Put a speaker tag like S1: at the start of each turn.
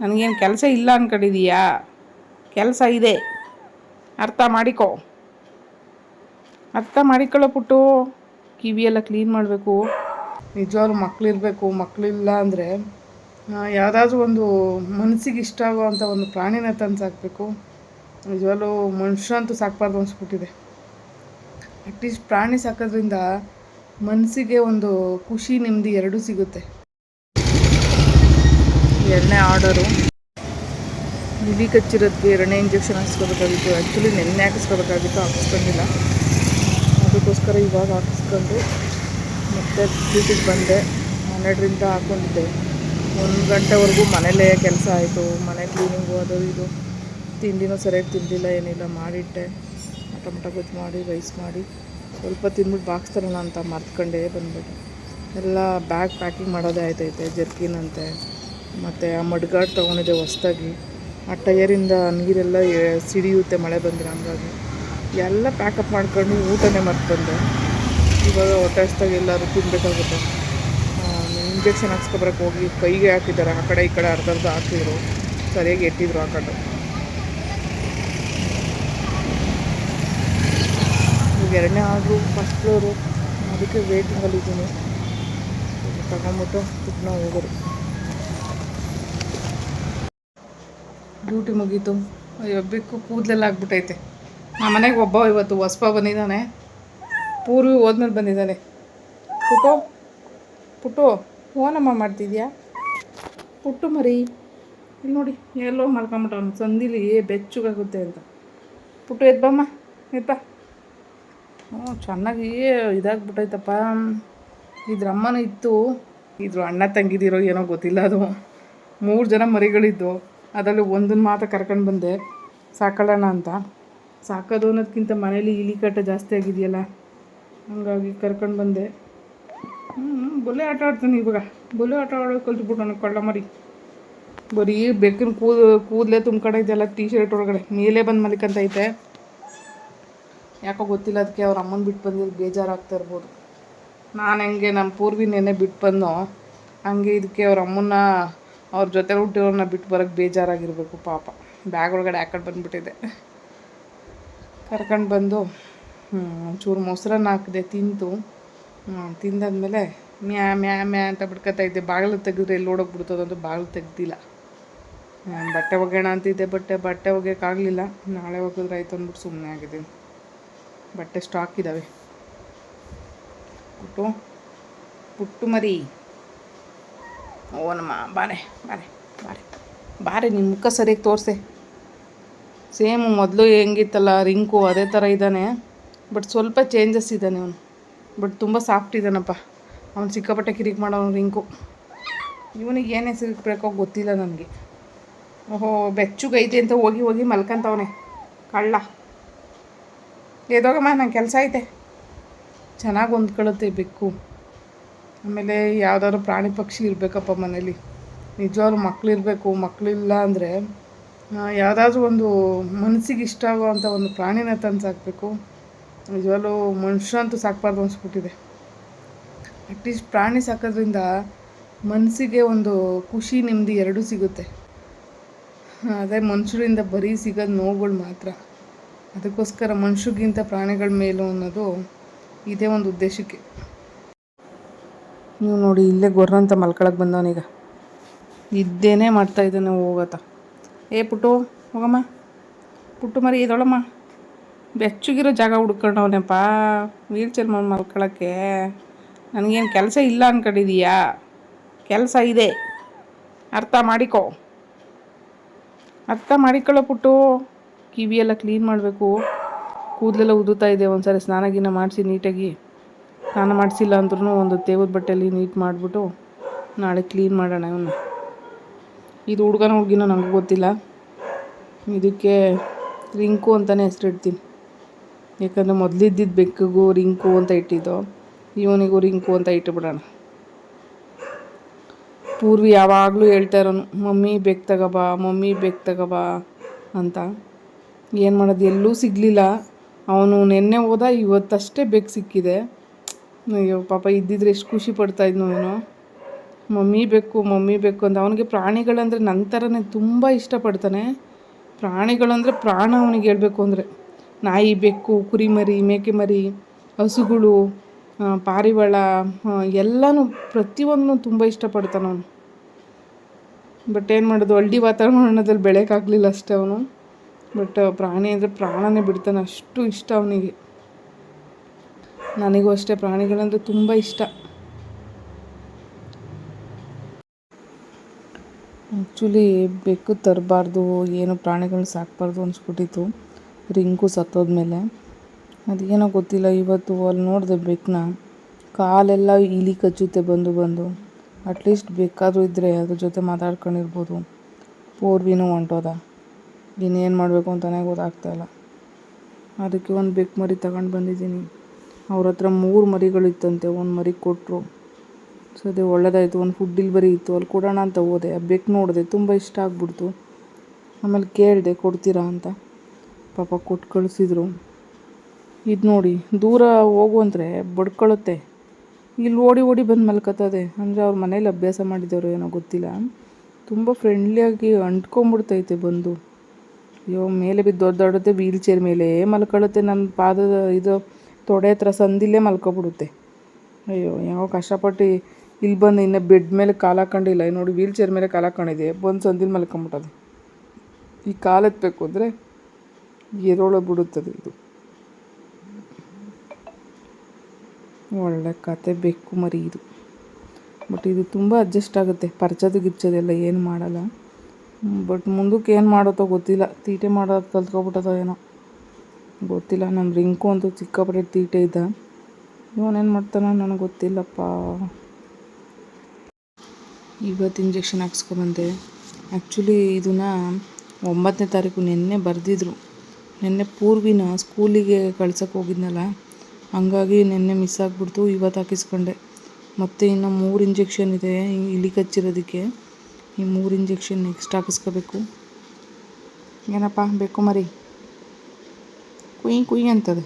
S1: ನನಗೇನು ಕೆಲಸ ಇಲ್ಲ ಅನ್ಕೊಂಡಿದೀಯಾ? ಕೆಲಸ ಇದೆ. ಅರ್ಥ ಮಾಡಿಕೊ. ಅರ್ಥ ಮಾಡಿಕೊಳ್ಳೋ ಪುಟ್ಟು. ಕಿವಿಯೆಲ್ಲ ಕ್ಲೀನ್ ಮಾಡಬೇಕು. ನಿಜವಾಗ್ಲೂ ಮಕ್ಕಳಿರಬೇಕು ಮಕ್ಕಳಿಲ್ಲ ಅಂದರೆ ಯಾವುದಾದ್ರೂ ಒಂದು ಮನಸ್ಸಿಗೆ ಇಷ್ಟ ಆಗುವಂಥ ಒಂದು ಪ್ರಾಣಿನ ತಂದು ಸಾಕಬೇಕು. ನಿಜವಾಗ್ಲೂ ಮನುಷ್ಯರಂತೂ ಸಾಕಬಾರ್ದು ಅನಿಸ್ಬಿಟ್ಟಿದೆ. ಅಟ್ಲೀಸ್ಟ್ ಪ್ರಾಣಿ ಸಾಕೋದ್ರಿಂದ ಮನಸ್ಸಿಗೆ ಒಂದು ಖುಷಿ, ನೆಮ್ಮದಿ ಎರಡೂ ಸಿಗುತ್ತೆ. ಎರಡನೇ ಆರ್ಡರು. ಇಲ್ಲಿ ಕಚ್ಚಿರೋದಕ್ಕೆ ಎರಡನೇ ಇಂಜೆಕ್ಷನ್ ಹಾಕಿಸ್ಕೋಬೇಕಾಗಿತ್ತು. ಆ್ಯಕ್ಚುಲಿ ನೆನ್ನೆ ಹಾಕಿಸ್ಕೋಬೇಕಾಗಿತ್ತು, ಹಾಕಿಸ್ಕೊಂಡಿಲ್ಲ. ಅದಕ್ಕೋಸ್ಕರ ಇವಾಗ ಹಾಕಿಸ್ಕೊಂಡು ಮತ್ತೆ ಡ್ಯೂಟಿಗೆ ಬಂದೆ. ಹನ್ನೆರಡರಿಂದ ಹಾಕ್ಕೊಂಡಿದ್ದೆ ಒಂದು ಗಂಟೆವರೆಗೂ ಮನೇಲೇ ಕೆಲಸ ಆಯಿತು. ಮನೆ ಕ್ಲೀನಿಂಗು ಅದು ಇದು. ತಿಂಡಿನೂ ಸರಿಯಾಗಿ ತಿಂದಿಲ್ಲ, ಏನಿಲ್ಲ. ಮಾಡಿಟ್ಟೆ. ಟೊಮಟ ಗೊಜ್ಜು ಮಾಡಿ ರೈಸ್ ಮಾಡಿ. ಸ್ವಲ್ಪ ತಿಂದ್ಬಿಟ್ಟು ಬಾಕ್ಸ್ ತರೋಣ ಅಂತ ಮರ್ತ್ಕೊಂಡೇ ಬಂದ್ಬಿಟ್ಟು. ಎಲ್ಲ ಬ್ಯಾಗ್ ಪ್ಯಾಕಿಂಗ್ ಮಾಡೋದೇ ಆಯ್ತೈತೆ, ಜರ್ಕಿನ್ ಅಂತೆ. ಮತ್ತು ಆ ಮಡ್ಗಾಡ್ ತೊಗೊಂಡಿದ್ದೆ ಹೊಸ್ದಾಗಿ. ಆ ಟಯರಿಂದ ನೀರೆಲ್ಲ ಸಿಡಿಯುತ್ತೆ ಮಳೆ ಬಂದರೆ ಹಂಗಾಗಿ. ಎಲ್ಲ ಪ್ಯಾಕಪ್ ಮಾಡ್ಕೊಂಡು ಊಟನೇ ಮರ್ತು ಬಂದೆ. ಇವಾಗ ಹೊಟ್ಟೆ ಹಸ್ದಾಗ ಎಲ್ಲರೂ ತಿನ್ನಬೇಕಾಗುತ್ತೆ ಇಂಜೆಕ್ಷನ್ ಹಾಕ್ಸ್ಕೊಬರಕ್ಕೆ ಹೋಗಿ ಕೈಗೆ ಹಾಕಿದ್ದಾರೆ. ಆ ಕಡೆ ಈ ಕಡೆ ಅರ್ಧ ಅರ್ಧ ಹಾಕಿದ್ರು. ಸರಿಯಾಗಿ ಎಟ್ಟಿದ್ರು ಹಾಕೊಂಡು ಈಗ ಎರಡನೇ ಆರ್ಡ್ರು ಫಸ್ಟ್ ಫ್ಲೋರು ಅದಕ್ಕೆ ವೇಟಿಂಗಲ್ಲಿದ್ದೀನಿ ತಗೊಂಬಿಟ್ಟು ಹೋಗೋರು ಡ್ಯೂಟಿ ಮುಗೀತು. ಅಯ್ಯೋ ಕೂದಲೆಲ್ಲ ಆಗ್ಬಿಟ್ಟೈತೆ. ನಮ್ಮ ಮನೆಗೆ ಒಬ್ಬ ಇವತ್ತು ಹೊಸ್ಪ ಬಂದಿದ್ದಾನೆ. ಪೂರ್ವಿ ಹೋದ್ಮೇಲೆ ಬಂದಿದ್ದಾನೆ. ಪುಟ್ಟು ಪುಟ್ಟು ಓನಮ್ಮ ಮಾಡ್ತಿದ್ಯಾ? ಪುಟ್ಟು ಮರಿ, ಇಲ್ಲಿ ನೋಡಿ, ಎಲ್ಲೋ ಮಲ್ಕೊಂಬಿಟ್ಟ ಅವ್ನು ಸಂದಿಲಿ ಬೆಚ್ಚಗಾಗುತ್ತೆ ಅಂತ. ಪುಟ್ಟು ಎದ್ಬಮ್ಮ ಎದ್ಬಾ ಹ್ಞೂ, ಚೆನ್ನಾಗಿ ಇದಾಗ್ಬಿಟ್ಟೈತಪ್ಪ. ಇದ್ರ ಅಮ್ಮನೂ ಇತ್ತು. ಇದ್ರ ಅಣ್ಣ ತಂಗಿದಿರೋ ಏನೋ ಗೊತ್ತಿಲ್ಲ ಅದು. ಮೂರು ಜನ ಮರಿಗಳಿದ್ದು. ಅದರಲ್ಲಿ ಒಂದನ್ನು ಮಾತ್ರ ಕರ್ಕೊಂಡು ಬಂದೆ ಸಾಕೊಳ್ಳೋಣ ಅಂತ. ಸಾಕೋದು ಅನ್ನೋದಕ್ಕಿಂತ ಮನೇಲಿ ಇಲಿ ಕಟ್ಟ ಜಾಸ್ತಿ ಆಗಿದೆಯಲ್ಲ, ಹಂಗಾಗಿ ಕರ್ಕೊಂಡು ಬಂದೆ. ಬೊಲೆ ಆಟ ಆಡ್ತಾನೆ ಇವಾಗ. ಬೊಲೆ ಆಟ ಆಡೋದು ಕಲ್ತ್ಬಿಟ್ಟು ಕೊಳ್ಳ ಮರಿ. ಬರೀ ಬೆಕ್ಕಿನ ಕೂದ, ಕೂದಲೇ ತುಂಬ್ಕೊಂಡೈತೆಲ್ಲ ಟೀ ಶರ್ಟ್ ಒಳಗಡೆ. ಮೇಲೆ ಬಂದು ಮಲಿಕಂತೈತೆ ಯಾಕೋ ಗೊತ್ತಿಲ್ಲ ಅದಕ್ಕೆ ಅವ್ರ ಅಮ್ಮನ ಬಿಟ್ಟು ಬಂದಿದ್ದು ಬೇಜಾರಾಗ್ತಾ ಇರ್ಬೋದು. ನಾನು ಹೆಂಗೆ ನಮ್ಮ ಪೂರ್ವಿ ನೆನೆ ಬಿಟ್ಟು ಬಂದೋ, ಹಂಗೆ ಇದಕ್ಕೆ ಅವ್ರ ಅಮ್ಮನ್ನ ಅವ್ರ ಜೊತೆ ಹುಟ್ಟಿರೋನ್ನ ಬಿಟ್ಟು ಬರೋಕ್ಕೆ ಬೇಜಾರಾಗಿರಬೇಕು, ಪಾಪ. ಬ್ಯಾಗ್ ಒಳಗಡೆ ಹಾಕೊಂಡು ಬಂದುಬಿಟ್ಟಿದೆ. ಕರ್ಕೊಂಡು ಬಂದು ಚೂರು ಮೊಸರನ್ನ ಹಾಕಿದೆ ತಿಂತು ತಿಂದಾದಮೇಲೆ ಮ್ಯಾ ಮ್ಯಾ ಮ್ಯಾ ಅಂತ ಬಿಡ್ಕೊತಾ ಇದ್ದೆ. ಬಾಗಿಲು ತೆಗೆದ್ರೆ ಎಲ್ಲಿ ಅಂತ ಬಾಗಿಲು ತೆಗ್ದಿಲ್ಲ. ಬಟ್ಟೆ ಒಗೆಯೋಣ ಅಂತಿದ್ದೆ ಬಟ್ಟೆ ಬಟ್ಟೆ ಒಗೆಯೋಕ್ಕಾಗಲಿಲ್ಲ ನಾಳೆ ಒಗೆದ್ರೆ ಆಯ್ತು ಅಂದ್ಬಿಟ್ಟು ಸುಮ್ಮನೆ ಆಗಿದ್ದೀನಿ ಬಟ್ಟೆ ಸ್ಟಾಕ್ ಇದ್ದಾವೆ ಪುಟ್ಟು ಪುಟ್ಟು ಮರಿ. ಓನಮ್ಮ ಬಾರೆ ಬಾರೆ ಬಾರೆ. ಬಾರೆ ನಿಮ್ಮ ಮುಖ ಸರಿಯಾಗಿ ತೋರಿಸೆ. ಸೇಮ್ ಮೊದಲು ಹೆಂಗಿತ್ತಲ್ಲ, ರಿಂಕು ಅದೇ ಥರ ಇದ್ದಾನೆ. ಬಟ್ ಸ್ವಲ್ಪ ಚೇಂಜಸ್ ಇದ್ದಾನೆ ಅವನು. ಬಟ್ ತುಂಬ ಸಾಫ್ಟ್ ಇದ್ದಾನಪ್ಪ. ಅವನು ಸಿಕ್ಕಾಪಟ್ಟೆ ಕಿರಿಕ್ ಮಾಡೋನು ರಿಂಕು. ಇವನಿಗೆ ಏನು ಹೆಸರಿಕ್ಬೇಕೋ ಗೊತ್ತಿಲ್ಲ ನನಗೆ. ಓಹೋ ಬೆಚ್ಚುಗೈತೆ ಅಂತ ಹೋಗಿ ಹೋಗಿ ಮಲ್ಕಂತವನೆ ಕಳ್ಳ. ಎದೋಗಮ್ಮ, ನಂಗೆ ಕೆಲಸ ಐತೆ. ಚೆನ್ನಾಗಿ ಹೊಂದ್ಕೊಳ್ಳುತ್ತೆ ಬೆಕ್ಕು. ಆಮೇಲೆ ಯಾವುದಾದ್ರು ಪ್ರಾಣಿ ಪಕ್ಷಿ ಇರಬೇಕಪ್ಪ ಮನೇಲಿ. ನಿಜವಾಗ್ಲೂ ಮಕ್ಕಳಿರಬೇಕು ಮಕ್ಕಳಿಲ್ಲ ಅಂದರೆ ಯಾವುದಾದ್ರೂ ಒಂದು ಮನಸ್ಸಿಗೆ ಇಷ್ಟ ಆಗುವಂಥ ಒಂದು ಪ್ರಾಣಿನ ತಂದು ಸಾಕಬೇಕು. ನಿಜವಾಗ್ಲೂ ಮನುಷ್ಯರಂತೂ ಸಾಕಬಾರ್ದು ಅನಿಸ್ಬಿಟ್ಟಿದೆ. ಅಟ್ಲೀಸ್ಟ್ ಪ್ರಾಣಿ ಸಾಕೋದ್ರಿಂದ ಮನಸ್ಸಿಗೆ ಒಂದು ಖುಷಿ, ನೆಮ್ಮದಿ ಎರಡೂ ಸಿಗುತ್ತೆ. ಅದೇ ಮನುಷ್ಯರಿಂದ ಬರೀ ಸಿಗೋದು ನೋವುಗಳು ಮಾತ್ರ. ಅದಕ್ಕೋಸ್ಕರ ಮನುಷ್ಯಗಿಂತ ಪ್ರಾಣಿಗಳ ಮೇಲೂ ಅನ್ನೋದು ಇದೇ ಒಂದು ಉದ್ದೇಶಕ್ಕೆ. ನೀವು ನೋಡಿ ಇಲ್ಲೇ ಗೊರ್ರಂತ ಮಲ್ಕೊಳಕ್ಕೆ ಬಂದವನೀಗ. ಇದ್ದೇನೆ ಮಾಡ್ತಾ ಇದ್ದಾನೆ ಹೋಗತ್ತ. ಏ ಪುಟ್ಟು, ಹೋಗಮ್ಮ. ಪುಟ್ಟು ಮರಿ ಇದೊಳಮ್ಮ ಬೆಚ್ಚಗಿರೋ ಜಾಗ ಹುಡ್ಕೊಂಡವನೇಪ್ಪ. ವೀಲ್ ಚೇರ್ ಮಾಡಿ ಮಲ್ಕೊಳಕ್ಕೆ. ನನಗೇನು ಕೆಲಸ ಇಲ್ಲ ಅಂದ್ಕೊಂಡಿದೀಯಾ ಕೆಲಸ ಇದೆ. ಅರ್ಥ ಮಾಡಿಕೊ. ಅರ್ಥ ಮಾಡಿಕೊಳ್ಳೋ ಪುಟ್ಟು. ಕಿವಿಯೆಲ್ಲ ಕ್ಲೀನ್ ಮಾಡಬೇಕು. ಕೂದಲೆಲ್ಲ ಉದುತ್ತಾ ಇದೆ ಒಂದ್ಸರಿ. ಸ್ನಾನ ಗೀನ ಮಾಡಿಸಿ ನೀಟಾಗಿ. ಸ್ನಾನ ಮಾಡಿಸಿಲ್ಲ ಅಂದ್ರೂ ಒಂದು ತೇವದ ಬಟ್ಟೆಯಲ್ಲಿ ನೀಟ್ ಮಾಡಿಬಿಟ್ಟು ನಾಳೆ ಕ್ಲೀನ್ ಮಾಡೋಣ ಇವನ್ನ ಇದು ಹುಡುಗನ ಹುಡುಗಿನೋ ನನಗೂ ಗೊತ್ತಿಲ್ಲ. ಇದಕ್ಕೆ ರಿಂಕು ಅಂತಲೇ ಹೆಸರಿಡ್ತೀನಿ. ಯಾಕಂದರೆ ಮೊದಲಿದ್ದಿದ್ದು ಬೆಕ್ಕಿಗೂ ರಿಂಕು ಅಂತ ಇಟ್ಟಿದ್ದು, ಇವನಿಗೂ ರಿಂಕು ಅಂತ ಇಟ್ಟುಬಿಡೋಣ. ಪೂರ್ವಿ ಯಾವಾಗಲೂ ಹೇಳ್ತಾ ಇರೋನು, ಮಮ್ಮಿ ಬೆಕ್ ತಗೋಬಾ, ಮಮ್ಮಿ ಬೆಕ್ ತಗೋಬಾ ಅಂತ. ಏನು ಮಾಡೋದು, ಎಲ್ಲೂ ಸಿಗಲಿಲ್ಲ. ಅವನು ನಿನ್ನೆ ಹೋದ ಇವತ್ತಷ್ಟೇ ಬೆಕ್ ಸಿಕ್ಕಿದೆ. ಅಯ್ಯೋ, ಪಾಪ ಇದ್ದಿದ್ರೆ ಎಷ್ಟು ಖುಷಿ ಪಡ್ತಾ ಇದ್ನು ಅವನು ಮಮ್ಮಿ ಬೇಕು ಮಮ್ಮಿ ಬೇಕು ಅಂತ. ಅವನಿಗೆ ಪ್ರಾಣಿಗಳಂದರೆ ನನ್ನ ಥರನೇ ತುಂಬ ಇಷ್ಟಪಡ್ತಾನೆ. ಪ್ರಾಣಿಗಳಂದರೆ ಪ್ರಾಣ ಅವನಿಗೆ ಹೇಳಬೇಕು ಅಂದರೆ. ನಾಯಿ ಬೆಕ್ಕು, ಕುರಿಮರಿ ಮೇಕೆ ಮರಿ ಹಸುಗಳು ಪಾರಿವಾಳ ಎಲ್ಲನೂ ಪ್ರತಿಯೊಂದನ್ನು ತುಂಬ ಇಷ್ಟಪಡ್ತಾನೆ ಅವನು. ಬಟ್ ಏನು ಮಾಡೋದು, ಹಳ್ಳಿ ವಾತಾವರಣದಲ್ಲಿ ಬೆಳೆಯೋಕ್ಕಾಗಲಿಲ್ಲ ಅಷ್ಟೇ ಅವನು. ಬಟ್ ಪ್ರಾಣಿ ಅಂದರೆ ಪ್ರಾಣನೇ ಬಿಡ್ತಾನೆ. ಅಷ್ಟು ಇಷ್ಟ ಅವನಿಗೆ. ನನಗೂ ಅಷ್ಟೇ ಪ್ರಾಣಿಗಳಂದರೆ ತುಂಬ ಇಷ್ಟ. ಆ್ಯಕ್ಚುಲಿ ಬೆಕ್ಕು ತರಬಾರ್ದು, ಏನು ಪ್ರಾಣಿಗಳನ್ನ ಸಾಕಬಾರ್ದು ಅನಿಸ್ಬಿಟ್ಟಿತ್ತು. ರಿಂಕು ಸತ್ತೋದ್ಮೇಲೆ. ಅದೇನೋ ಗೊತ್ತಿಲ್ಲ, ಇವತ್ತು ಅಲ್ಲಿ ನೋಡಿದೆ ಬೆಕ್ಕನ್ನ ಕಾಲೆಲ್ಲ ಇಲಿ ಕಚ್ಚುತ್ತೆ ಬಂದು ಬಂದು. ಅಟ್ಲೀಸ್ಟ್ ಬೇಕಾದರೂ ಇದ್ದರೆ ಅದ್ರ ಜೊತೆ ಮಾತಾಡ್ಕೊಂಡಿರ್ಬೋದು. ಪೋರ್ವಿನೂ ಹೊಂಟೋದ. ಇನ್ನೇನು ಮಾಡಬೇಕು ಅಂತಲೇ ಗೊತ್ತಾಗ್ತಾಯಿಲ್ಲ ಅದಕ್ಕೆ ಒಂದು ಬೆಕ್ಕು ಮರಿ ತಗೊಂಡು ಬಂದಿದ್ದೀನಿ. ಅವ್ರ ಹತ್ರ ಮೂರು ಮರಿಗಳಿತ್ತಂತೆ ಒಂದು ಮರಿ ಕೊಟ್ಟರು ಸೊ ಅದೇ ಒಳ್ಳೇದಾಯಿತು, ಒಂದು ಫುಡ್ ಡಿಲ್ವರಿ ಇತ್ತು, ಅಲ್ಲಿ ಕೊಡೋಣ ಅಂತ ಹೋದೆ. ಆ ಬೆಕ್ಕು ನೋಡಿದೆ, ತುಂಬ ಇಷ್ಟ ಆಗ್ಬಿಡ್ತು. ಆಮೇಲೆ ಕೇಳಿದೆ, ಕೊಡ್ತೀರಾ ಅಂತ. ಪಾಪ ಕೊಟ್ಟು ಕಳಿಸಿದ್ರು. ಇದು ನೋಡಿ, ದೂರ ಹೋಗು ಅಂದರೆ ಇಲ್ಲಿ ಓಡಿ ಓಡಿ ಬಂದು ಮಲ್ಕೋತದೆ ಅಂದರೆ ಅವ್ರ ಮನೇಲಿ ಅಭ್ಯಾಸ ಮಾಡಿದವರು ಏನೋ ಗೊತ್ತಿಲ್ಲ. ತುಂಬ ಫ್ರೆಂಡ್ಲಿಯಾಗಿ ಅಂಟ್ಕೊಂಬಿಡ್ತೈತೆ ಬಂದು. ಅಯ್ಯೋ, ಮೇಲೆ ಬಿದ್ದು ದೊಡ್ಡಾಡುತ್ತೆ ವೀಲ್ ಚೇರ್ ಮೇಲೆ ಮಲ್ಕೊಳ್ಳುತ್ತೆ ನನ್ನ ಪಾದದ ಇದು. ತೊಡೆ ಹತ್ರ ಸಂದಿಲ್ಲೇ ಮಲ್ಕೊಬಿಡುತ್ತೆ. ಅಯ್ಯೋ ಯಾವ ಕಷ್ಟಪಟ್ಟು ಇಲ್ಲಿ ಬಂದು ಇನ್ನು ಬೆಡ್ ಮೇಲೆ ಕಾಲು ಹಾಕೊಂಡಿಲ್ಲ. ನೋಡಿ ವೀಲ್ ಚೇರ್ ಮೇಲೆ ಕಾಲು ಹಾಕೊಂಡಿದೆ. ಬಂದು ಸಂದಿಲ್ ಮಲ್ಕೊಂಬಿಟ್ಟದು. ಈ ಕಾಲು ಎತ್ತಬೇಕು ಅಂದರೆ ಎರೋಳೆ ಬಿಡುತ್ತದೆ ಇದು. ಒಳ್ಳೆ ಕತೆ ಬೆಕ್ಕು ಮರಿ ಇದು. ಬಟ್ ಇದು ತುಂಬ ಅಡ್ಜಸ್ಟ್ ಆಗುತ್ತೆ. ಪರ್ಚದು ಗಿರ್ಚದೆಲ್ಲ ಏನು ಮಾಡಲ್ಲ. ಬಟ್ ಮುಂದಕ್ಕೆ ಏನು ಮಾಡುತ್ತೋ ಗೊತ್ತಿಲ್ಲ. ತೀಟೆ ಮಾಡೋದು ಕಲ್ತ್ಕೊಬಿಟ್ಟದೋ ಏನೋ. ಗೊತ್ತಿಲ್ಲ ನಮ್ಮ ರಿಂಕು ಅಂತೂ ಸಿಕ್ಕಾಪಟ್ಟೆ ತೀಟೆ ಇದ್ದ. ಇವನೇನು ಮಾಡ್ತಾನೋ ನನಗೆ ಗೊತ್ತಿಲ್ಲಪ್ಪ. ಇವತ್ತು ಇಂಜೆಕ್ಷನ್ ಹಾಕ್ಸ್ಕೊಬಂದೆ. ಆ್ಯಕ್ಚುಲಿ ಇದನ್ನು ಒಂಬತ್ತನೇ ತಾರೀಕು ನಿನ್ನೆ ಬರೆದಿದ್ರು. ನಿನ್ನೆ ಪೂರ್ವಿನ ಸ್ಕೂಲಿಗೆ ಕಳ್ಸೋಕೆ ಹೋಗಿದ್ನಲ್ಲ, ಹಂಗಾಗಿ ನಿನ್ನೆ ಮಿಸ್ ಆಗಿಬಿಡ್ತು ಇವತ್ತು ಹಾಕಿಸ್ಕೊಂಡೆ. ಮತ್ತು ಇನ್ನು ಮೂರು ಇಂಜೆಕ್ಷನ್ ಇದೆ ಇಲಿ ಕಚ್ಚಿರೋದಕ್ಕೆ. ಈ ಮೂರು ಇಂಜೆಕ್ಷನ್ ನೆಕ್ಸ್ಟ್ ಹಾಕಿಸ್ಕೋಬೇಕು. ಏನಪ್ಪ, ಬೇಕು ಮರಿ? ಕುಯ್ ಕುಯ್ ಅಂತದೆ